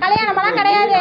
கல்யாணமெல்லாம் கிடையாது.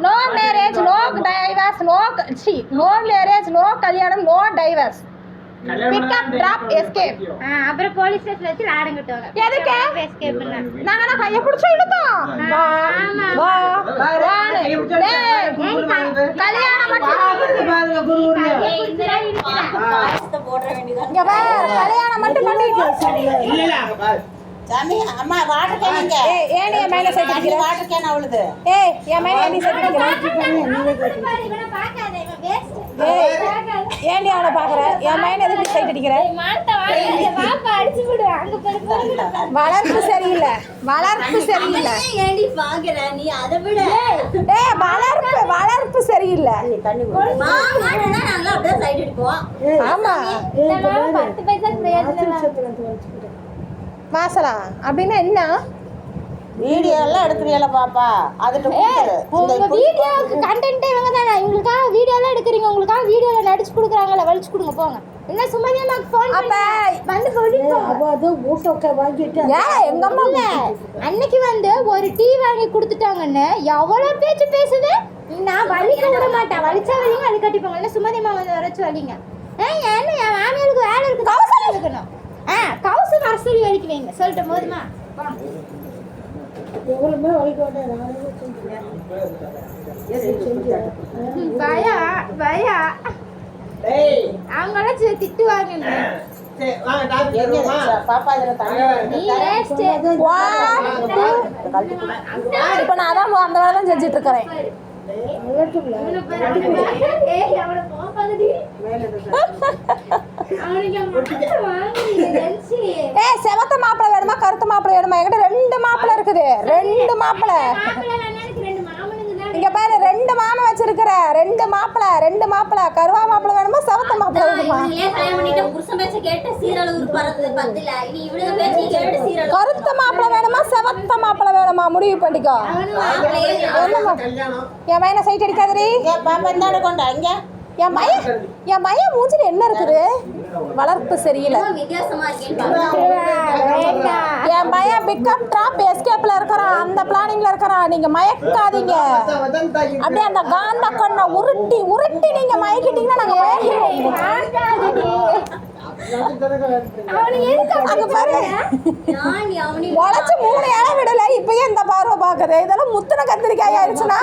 No marriage no divorce no see no marriage no கல்யாணம் no divorce pickup drop escape அப்புறம் police ஸ்டேஷன்ல வச்சு லாடம் கட்டுவாங்க எதுக்கு? எஸ்கேப் பண்ண நாங்க நான் கைய பிடிச்சு இழுத்தோம் வா வா கல்யாணம் மட்டும் பாருங்க குருவுங்க இங்க பாரு கல்யாணம் மட்டும் பண்ணிட்டு இல்ல இல்ல பாரு. சாமி அம்மா வாட்டர் கேன் எங்க ஏய் ஏன் என் மேல சைட் வாட்டர் கேன் அவளுது ஏய் என் மேல ஏன் சைட் ஏன்டி அவனை பாக்குற என் மேல எதுக்கு சைட் அடிக்கிற? வளர்ப்பு சரியில்லை. வளர்ப்பு சரியில்லை. ஏண்டி பாக்குற நீ அதை விட. ஏய் வளர்ப்பு வளர்ப்பு சரியில்லை. அப்படியே சைடு அடிப்போம் ஆமா. பத்து பைசா அப்படின்னா என்ன? வீடியோ எல்லாம் எடுக்கிறீங்களா பாப்பா? அதுட்டு இந்த உங்க வீடியோவுக்கு கண்டென்ட் இவங்க தானே இவங்களுக்காக வீடியோலாம் எடுக்கிறீங்க. உங்களுக்காக வீடியோல நடிச்சு கொடுக்குறாங்கல்ல வலிச்சு கொடுங்க போங்க. என்ன சும்மாதியா நமக்கு ஃபோன் அப்ப வந்து சொல்லிட்டு அவ அது மூட்டை வாங்கிட்டு ஏன் எங்க அம்மா இல்ல அன்னைக்கு வந்து ஒரு டீ வாங்கி கொடுத்துட்டாங்கன்னு எவ்வளவு பேச்சு பேசுது? நான் வலிக்க விட மாட்டேன். வலிச்சா வலிங்க அது கட்டிப்பாங்க. இல்ல சுமதிமா வந்து வரைச்சு வலிங்க. ஏன் என்ன என் மாமியாருக்கு வேலை இருக்கு கவுசல் இருக்கணும். ஆ கவுசு வர சொல்லி வலிக்க வைங்க. சொல்லிட்டு போதுமா? எவ்வளவுமே நானே பயா பயா. அவங்களாம் திட்டுவாங்க பாப்பா இதுல இப்ப அதான் அந்த வேலை தான் செஞ்சுட்டு இருக்கிறேன். செவத்த மாப்பிளை வேணுமா? கருத்த மாப்பிளை வேணுமா? என்கிட்ட ரெண்டு மாப்பிளை இருக்குது ரெண்டு மாப்பிளை. இங்க பாரு ரெண்டு மாமன் வச்சிருக்கிற. ரெண்டு மாப்பிளை ரெண்டு மாப்பிளை. கருவா மாப்பிளை வேணுமா செவத்த மாப்பிளை வேணுமா? கருத்த மாப்பிளை வேணுமா செவத்த மாப்பிளை வேணுமா? முடிவு பண்ணிக்கோ. என் பையனை சைட் அடிக்காதடி. என் பையன் என் பையன் மூஞ்சில என்ன இருக்குது? வளர்ப்பு சரியில்லை ரொம்ப வித்தியாசமா இருக்கேன்னு பாருங்க. என் பையன் பிக்கப் ட்ராப் எஸ்கேப்ல இருக்கிறான் அந்த பிளானிங்ல இருக்கிறான் நீங்க மயக்காதீங்க. அப்படியே அந்த காந்த கொண்டை உருட்டி உருட்டி நீங்க மயக்கிட்டீங்கன்னா நாங்க அவனி. முளைச்சு மூணு இலை விடல இப்பயே இந்த பார்வை பாக்குது இதெல்லாம் முத்துன கத்திரிக்காய் ஆயிடுச்சுன்னா?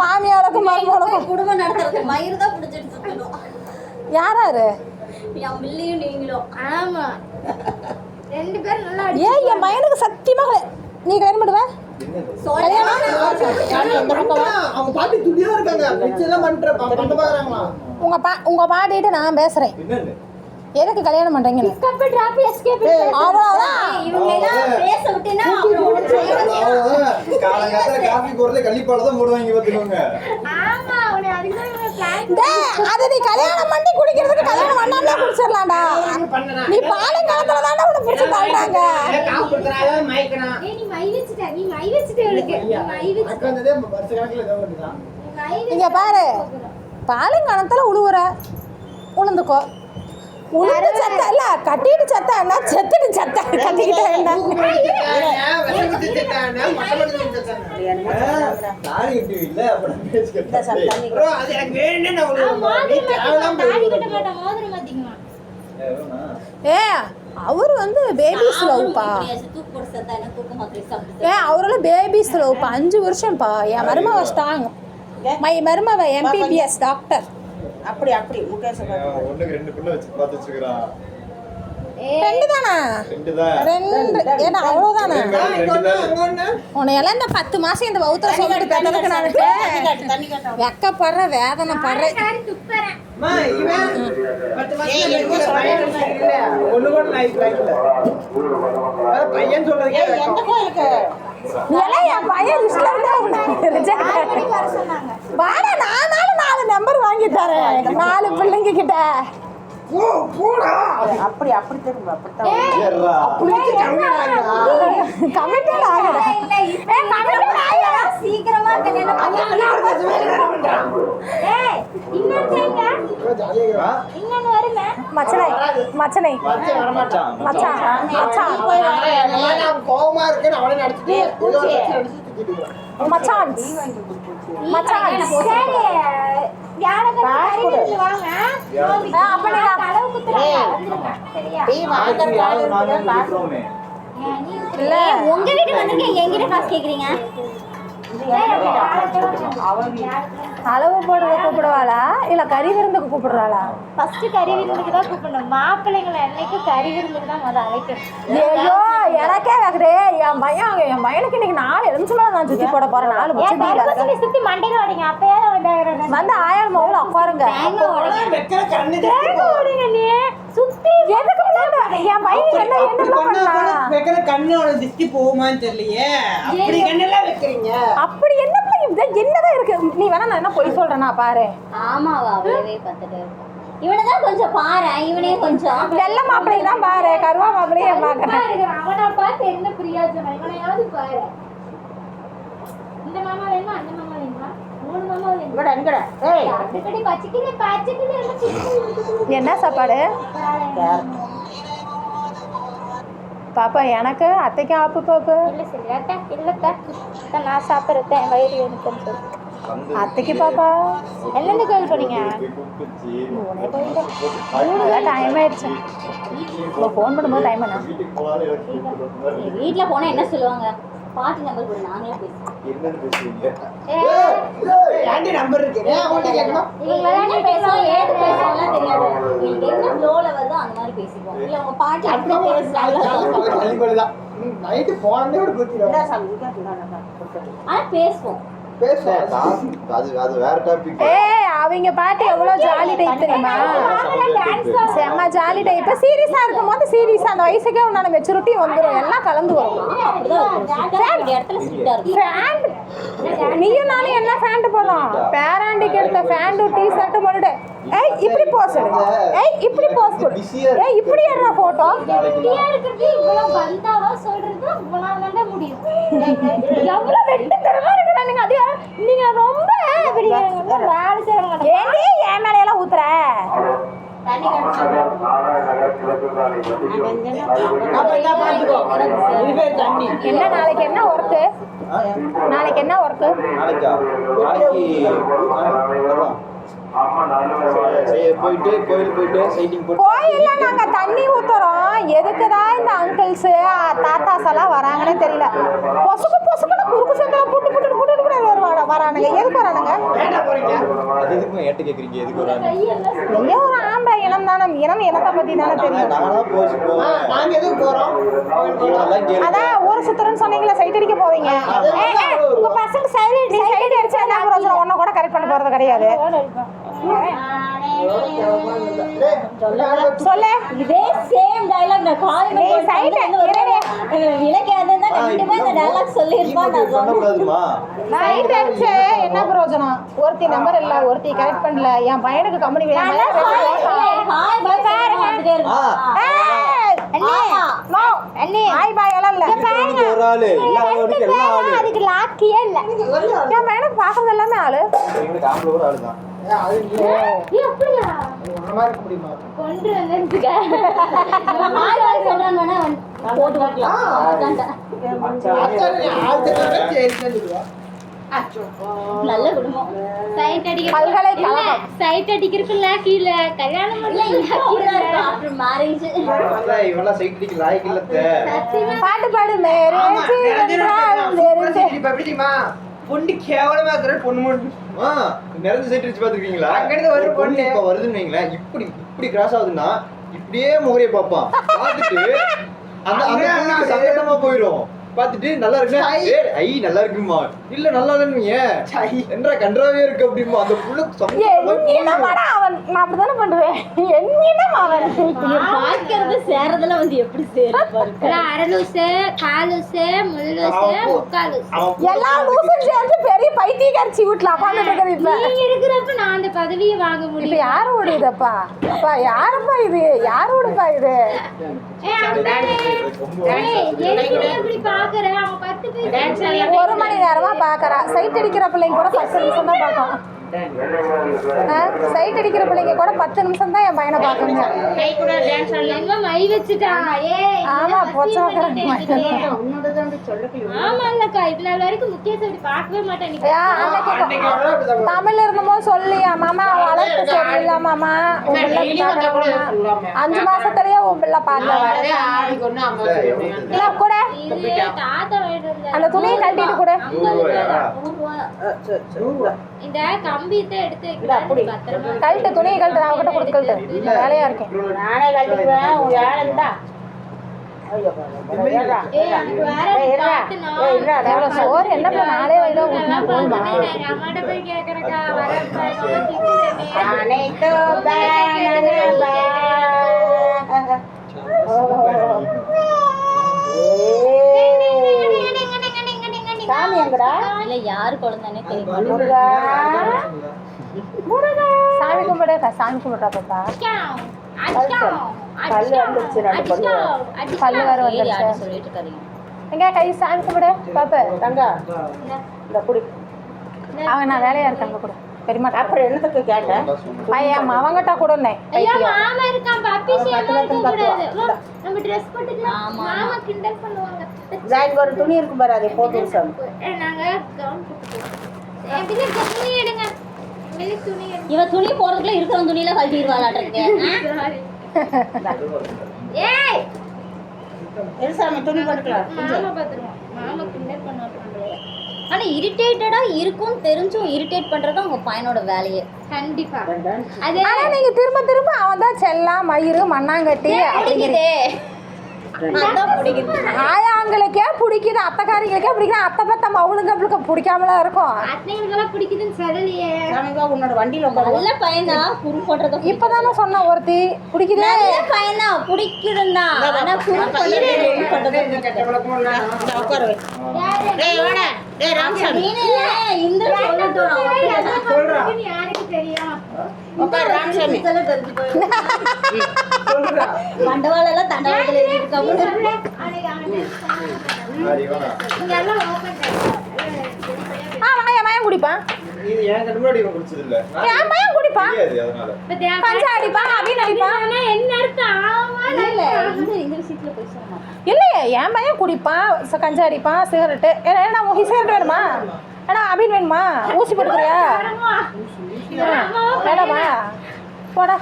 மாமியாளுக்கும் மருமகளுக்கும். குடும்பம் நடத்துறது மயிர் தான் பிடிச்சிட்டு யாராரு? என் பிள்ளையும் நீங்களும். ஆமா. ரெண்டு பேரும் நல்லா அடி ஏன் என் பையனுக்கு சத்தியமா கல்யாணம் நீ கல்யாணம் பண்ணுவ அவங்க பாட்டி துடியா இருக்காங்க. பிச்சை எல்லாம் பண்ற பண்ண பாக்குறாங்களா? உங்க பா உங்க பாட்டிட்டு நான் பேசுறேன். எதுக்கு கல்யாணம் பண்றீங்கன்னு? கப்பு டிராப் எஸ்கேப் அவ்வளவுதான். இவங்க எல்லாம் பேச விட்டேன்னா அப்புறம் உனக்கு காலங்காலத்துல காஃபி போடுறது கள்ளிப்பால தான் போடுவாங்க பாத்துக்கோங்க ஆமா அவனை அதுக்கு தான் இவங்க பிளான் டேய், அது நீ கல்யாணம் பண்ணி குடிக்கிறதுக்கு கல்யாணம் பண்ணாமலே குடிச்சிடலாம்டா. நீ பாலுங்காலத்துல தானே உன்னை பிடிச்சி தள்ளுறாங்க. இங்க பாரு. பாலுங்காலத்துல உழுவுற. உளுந்துக்கோ. உளுந்து சத்தா இல்ல கட்டிட்டு சத்தானா செத்துட்டு சத்தா கட்டிக்கிட்ட என்ன ஏ அவர் வந்து பேபி ஸ்லோப்பா ஏ அவரெல்லாம் பேபி ஸ்லோப்பா அஞ்சு வருஷம்ப்பா. என் மருமவ ஸ்ட்ராங். மை மருமவ எம்பிபிஎஸ் டாக்டர் அப்படி அப்படி. முகேஷ் ஒண்ணுக்கு ரெண்டு பிள்ளை வச்சு பார்த்து வச்சிருக்கிறான் ரெண்டு தானா. ரெண்டு. தான் ரெண்டு. ஏன்னா அவ்வளோதானே ரெண்டு தான் அங்க ஒண்ணு உன்னை எல்லாம் இந்த பத்து மாசம் இந்த வவுத்துல சொல்லிட்டு பெற்றதுக்கு நான் வெக்கப்படுற வேதனை படுறேன் பையன் சொல்றதுக்கே என் லிஸ்ட்ல இருந்து வாடா நம்பர் வாங்கி தரேன். நாலு பிள்ளைங்க கிட்ட அப்படி திரும்ப சீக்கிரமா மச்சனை மச்சனை. மச்சான் மச்சான் கோவமா இருக்குன்னு அவனே. மச்சான். மச்சான். உங்க வீட்டுக்கு வந்திருக்கேன். என்கிட்ட காசு கேக்குறீங்க? அளவு போடுறத கூப்பிடுவாளா? இல்ல கறி விருந்துக்கு கூப்பிடுறாளா? ஃபர்ஸ்ட் கறி விருந்துக்கு தான் கூப்பிடணும். மாப்பிள்ளைங்களை என்னைக்கும் கறி விருந்துக்கு தான் முதல் அழைக்கணும். ஐயோ எனக்கே கேக்குதே என் பையன் என் பையனுக்கு இன்னைக்கு நாலு எலுமிச்சம்பழம் நான் சுத்தி போட போறேன். நாலு தர்பூசணி சுத்தி மண்டையில ஓடிங்க வந்தாயிரம் வந்து ஆயாள் மவுல உட்காருங்க. ஓடுங்க நீ. சுத்தி எதுக்கு? என் பையன் என்ன அப்படி என்ன பண்ணா? கூட பண்ணா வைக்கிற கண்ணு அவனுக்கு திருஷ்டி போகுமான்னு தெரியலையே. அப்படி கண்ணெல்லாம் வைக்கிறீங்க? அப்படி என்ன இது என்னதான் இருக்கு? நீ வேணா நான் என்ன பொய் சொல்றேனா? பாரு. ஆமாவா பார்த்துட்டு இவனதான் கொஞ்சம் பாரு இவனே கொஞ்சம். வெள்ள தான் பாரு கருவா அவனை பார்த்து என்ன பிரயோஜனம்? இவனையாவது பாரு. இந்த மாமா வேணுமா? அந்த மாமா வேணுமா? மூணு மாமா பாப்பா எனக்கு அத்தைக்கு ஆப்பு பாப்பு. இல்ல சரி அக்கா இல்லக்கா அக்கா, நான் சாப்பிட்றேன் என் வயிறு எனக்குன்னு சொல்லி அத்தைக்கு பாப்பா. எந்தெந்த கோயில் போனீங்க. டைம் ஆயிடுச்சு. இப்போ ஃபோன் பண்ணும்போது டைம் என்ன? வீட்டுக்கு போனாலும் எனக்கு கூப்பிட்டு வந்தாரு. வீட்ல போனா என்ன சொல்லுவாங்க? பாட்டி நம்பர் கொடு நாங்களே பேசுறீங்க? ஏன்டி நம்பர் இருக்கு? கேட்கணும். இவங்க என்ன ஏது பேசுவோம்லாம் தெரியாது. உங்களுக்கு என்ன ஃப்ளோல வருதோ அந்த மாதிரி பேசிப்போம் இல்ல உங்க பாட்டி பேசுறாங்க நைட்டு போனதே ஒரு. ஆனா பேசுவோம். அவங்க பாட்டி எவ்வளவு ஜாலி டைப் தெரியுமா? செம்ம ஜாலி டைப் சீரியஸா இருக்கும் போது சீரியஸா அந்த வயசுக்கே உண்டான மெச்சூரிட்டி வந்துடும் எல்லாம் கலந்து வரும்? நீயும் நானும் என்ன ஃபேண்ட் போடுறோம் பேராண்டிக்கு எடுத்த ஃபேண்ட் டி போட்டுட்டு. ஏய் இப்படி போஸ் எடு. ஏய் இப்படி போஸ் கொடு. ஏய் இப்படி எடுற போட்டோ சொல்றது? எவ்வளவு வெட்டு இருக்கிறானுங்க அது நீங்க ரொம்ப வேலை என் மேல எல்லாம் ஊத்துற? என்ன நாளைக்கு என்ன ஒர்க்கு நாளைக்கு என்ன ஒர்க்கு போயிட்டு கோயில் போயிட்டு சைட்டிங் கோயில்ல நாங்க தண்ணி ஊத்துறோம். எதுக்குதான் இந்த அங்கிள்ஸ் தாத்தாஸ் எல்லாம் வராங்கன்னே தெரியல. பொசுக்கு பொசுக்குன்னு குறுக்கு சத்தல புட்டு புட்டு புட்டு புட்டு வருவாங்க வரானுங்க. எதுக்கு வரானுங்க? அது எதுக்குமே ஏட்ட கேக்குறீங்க? எதுக்கு ஒரு ஆள்? ஐயோ ஒரு ஆம்பளை இனம் தானே இனம் இனத்தை பத்தி தானே தெரியும். நாங்க எதுக்கு போறோம். அதான் ஊர் சுத்துறன்னு சொன்னீங்களா சைட் அடிக்க போவீங்க. உங்க பசங்க சைடு சைடு அடிச்சா என்ன பிரயோஜனம் ஒன்ன கூட கரெக்ட் பண்ண போறது கிடையாது. சொல்லு. இதே சேம் டயலாக் நான் கால் நீ side ல விளக்காதான் ஆ, கண்டிப்பா இந்த இப்படி டயலாக் சொல்லியிருப்பான் இப்படி நான் அடிச்சு என்ன பிரயோஜனம்? ஒருத்தி நம்பர் இல்ல ஒருத்தி கரெக்ட் பண்ணல என் பையனுக்கு கம்பெனி வேணும். ஹாய் பாய் பாருங்க. வந்துட்டே பாய் அதுக்கு லாக்கியே இல்ல. என் பையனுக்கு பாக்குறது எல்லாமே ஆளு. அச்சோ. நல்ல குடும்பம். சைட் அடிக்க பல்கலைக்கழகம். சைட் அடிக்கிறதுக்குள்ள கீழே கல்யாணம் இல்ல பண்ணி இப்போ அப்படிதான் இருக்கும் ஆஃப்டர் மேரேஜ் இவெல்லாம் சைட் அடிக்க லாய்க்கு இல்லத்த பாட்டு பாடு மேரே பொண்ணு கேவலமா இருக்கிற பொண்ணு மட்டும். ஆ நிறைய சைட் அடிச்சு பாத்துருக்கீங்களா அங்கிருந்து ஒரு பொண்ணு. இப்ப வருதுன்னு வைங்களேன் இப்படி இப்படி கிராஸ் ஆகுதுன்னா இப்படியே முகரைய பார்ப்பான். பார்த்துட்டு அந்த அந்த சங்கடமா போயிடும். பார்த்துட்டு நல்லா இருக்குன்னா. ஏய் ஐ நல்லா இருக்குமா? இல்ல நல்லா இல்லைன்னு என்றா கன்றாவே இருக்கு அப்படிமா? அந்த புள்ள அவன்? நான் அப்படிதானே பண்ணுவேன். என்னமா அவன்? சேர்றதுல வந்து எப்படி அரலூசு காலூசு முள்ளூசு முக்காலூசு எல்லா லூசும் சேர்ந்து பெரிய பைத்தியக்காரச்சி வீட்டுல உட்காந்துட்டு இருக்குது இப்ப. நீ இருக்கிறப்ப நான் அந்த பதவியை வாங்க இப்ப முடியும் யாரோட இதப்பா அப்பா யாருப்பா இது? யாரோடப்பா இது? அவன் பத்து பேர் ஒரு மணி நேரமா பாக்குறா. சைட் அடிக்கிற பிள்ளைங்க கூட பத்து நிமிஷம் தான் பார்க்கும் சைட் அடிக்கிற பிள்ளைங்க கூட பத்து நிமிஷம் தான் என் பையனை ஏய் ஆமா, பொச்சை தமிழ்ல இருந்தபோது சொல்லியா மாமா வளர்த்து சரியில்லை மாமா. அஞ்சு மாசத்துலயே உன் பிள்ளை இல்ல கூட. அந்த துணியை கட்டிட்டு கூட இந்த கம்பி தான் எடுத்து பத்திரமா கழட்டு துணியை கழட்டு நான் அவகிட்ட கொடுத்து கழட்டு வேலையா இருக்கேன் நானே உன் வேலை இருந்தா எனக்கு வேற ஏய், இருடா. பாட்டு நான் ஏய், இருடா, எவ்வளவு சோறு என்ன பண்ண நாளே வயதா ஊட்டினா இதெல்லாம் போதுமா பார்த்தோன்னே நான் எங்க அம்மாட்ட போய் கேக்குறேக்கா, வரேன்ப்பா, எங்க அம்மா திட்டுறேனே. அனைத்து பேனனபா. ஏய். சாமி எங்கடா இல்ல யாரு குழந்தைனே தெரியும் முருகா. சாமி கும்பிடு சாமி கும்பிடுறா பாப்பா. பல்லு வந்துருச்சு, ரெண்டு பல்லு. அடிக்காம், அடிக்காம். பல்லு வேற ஏறி ஆடி வந்துருச்சு சொல்லிட்டு இருக்காதீங்க. எங்க கை சாமி கும்பிடு பாப்பா. தங்கா இந்த. குடி. அவன் நான் வேலையா இருக்காங்க கூட. பெரியமா அப்புறம் என்னத்துக்கு கேட்டேன்? பையன் அவங்கட்டா கூட மாமா இருக்கான், பாப்பி நம்ம போட்டுக்கலாம். கிண்டல் பண்ணுவாங்க. இங்க ஒரு துணி இருக்கு பாரு அதை போட்டு நாங்க இருக்க துணி எடுங்க. இவ துணி போறதுக்குள்ள இருக்கிற துணியில கழட்டிடுவாளாட்டிருக்கு. ஏய், எது சாமி துணி போட்டுக்கலாம்? மாமா பாத்துருவோம். மாமா கிண்டல் பண்ணுவாங்க. ஆனா இரிட்டேட்டடா இருக்கும் தெரிஞ்சும் இரிட்டேட் பண்றது உங்க பையனோட வேலையே. கண்டிப்பா. அது ஆனா நீங்க திரும்ப திரும்ப அவன் தான் செல்லம் மயிறு மண்ணாங்கட்டி பிடிக்குது? ஆயாங்களுக்கே பிடிக்குது அத்தைக்காரிங்களுக்கே பிடிக்குது அத்தை பத்த மவுளுங்க அவளுக்கு பிடிக்காமலாம் இருக்கும். அத்தைங்களுக்கெல்லாம் பிடிக்குதுன்னு சொல்லலையே. சாமி வா, உன்னோட வண்டியில உட்காரு நல்ல பையனா குரு போடுறத இப்பதானே சொன்ன ஒருத்தி பிடிக்குதே? நல்ல பையனா பிடிக்குதுன்னா. ஆனா குரு டேய் ராமசாமி இந்த யாருக்கு தெரியும்? உட்காரு ராமசாமி மண்டவாள எல்லாம் தண்டவாளத்துல இருக்க குடிப்பான் குடிப்பான் பஞ்சா அடிப்பான் அப்படின்னு அடிப்பான் என்ன அர்த்தம்? ஆமா இல்ல இந்த இந்த விஷயத்துல மாட்டேன் இல்லையே என் பையன் குடிப்பான் கஞ்சா அடிப்பான் சிகரெட்டு. ஏன்னா என்ன உனக்கு சிகரெட் வேணுமா? ஏன்னா அபின் வேணுமா? ஊசி போட்டுக்கிறியா? வேணாமா போடா.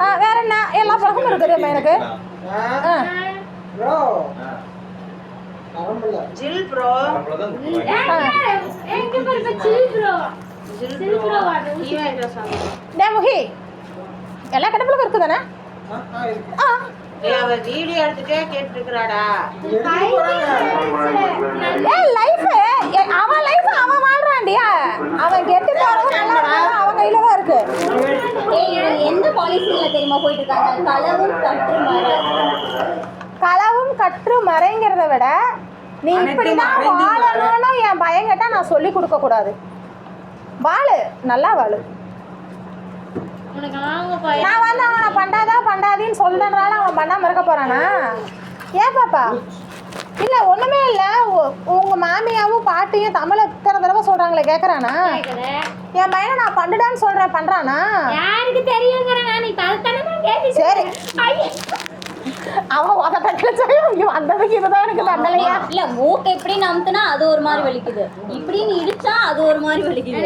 ஆ வேற என்ன? எல்லா பழக்கமும் இருக்குது என் பையனுக்கு ஆ. ஜில் ப்ரோ. டே முகி. எல்லா கடப்புளுக்கும் இருக்குது தானே ஆ, ஆ, இருக்கு. ஆ. அவ வீடியோ எடுத்துட்டே கேட்டு இருக்கிறாடா ஏன் லைஃப் அவன் லைஃப் அவன் வாழ்றான்டியா அவன் கெட்டு போறதும் நல்லா இருக்கிறதும் அவன் கையில தான் இருக்கு. ஏய் இவங்க எந்த தெரியுமா போயிட்டு இருக்காங்க களவும் கற்று மர களவும் கற்று மறைங்கிறத விட நீ இப்படிதான் வாழணும்னு என் பையன்கிட்ட நான் சொல்லி கொடுக்க கூடாது. வாழு நல்லா வாழு. நான் பண்ணாதா பண்ணாதின்னு சொல்றதுனால அவன் பண்ணாம இருக்க போறானா? ஏன் பாப்பா? இல்ல ஒண்ணுமே இல்ல. உ- உங்க மாமியாவும் பாட்டியும் தமிழ இத்தனை தடவை சொல்றாங்களே கேக்குறானா? என் பையனை நான் பண்ணுடான்னு சொல்றேன் பண்றானா? யாருக்கு தெரியுங்கிற நான் நீ தலத்தனமா பேசி சரி. அவன் உதட்டத்துல சொல்லி வந்ததுக்கு இதுதான் எனக்கு தண்டனையா? இல்ல மூக்கை எப்படி நமுத்துனா அது ஒரு மாதிரி வலிக்குது. இப்படின்னு இடிச்சா அது ஒரு மாதிரி வலிக்குது.